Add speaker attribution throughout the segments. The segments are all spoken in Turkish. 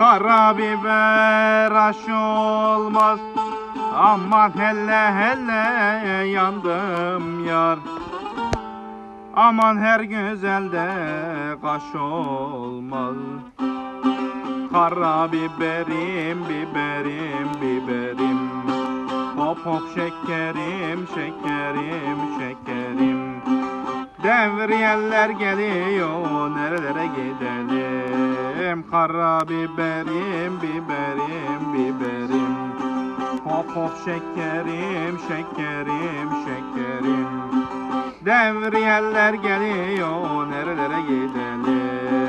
Speaker 1: Karabiber aşı olmaz Aman helle helle yandım yar. Aman her güzelde kaş olmaz. Karabiberim biberim biberim. Hop hop şekerim şekerim şekerim. Devriyeller geliyor nerelere gidelim Karabiberim biberim biberim. Hop hop şekerim şekerim şekerim. Devriyeller geliyor nerelere gidelim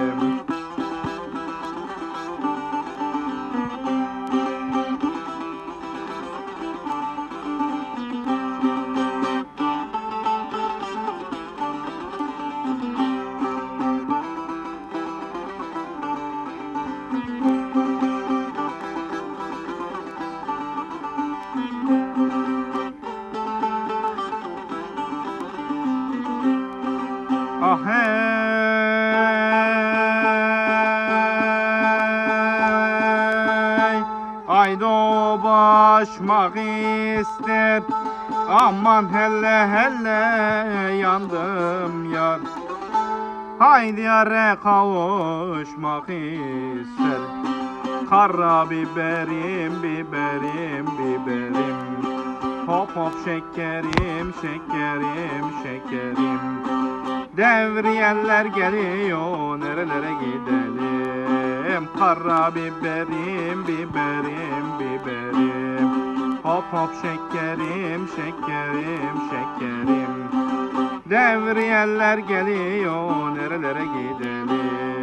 Speaker 1: Ah başmak ister. Aman helle helle yandım yar Haydi yare kavuşmak ister. Kara biberim biberim biberim. Hop hop şekerim şekerim şekerim. Devriyeller geliyor nerelere gidelim? Kara biberim biberim biberim. Hop hop şekerim şekerim şekerim Devriyeller geliyor nerelere gidelim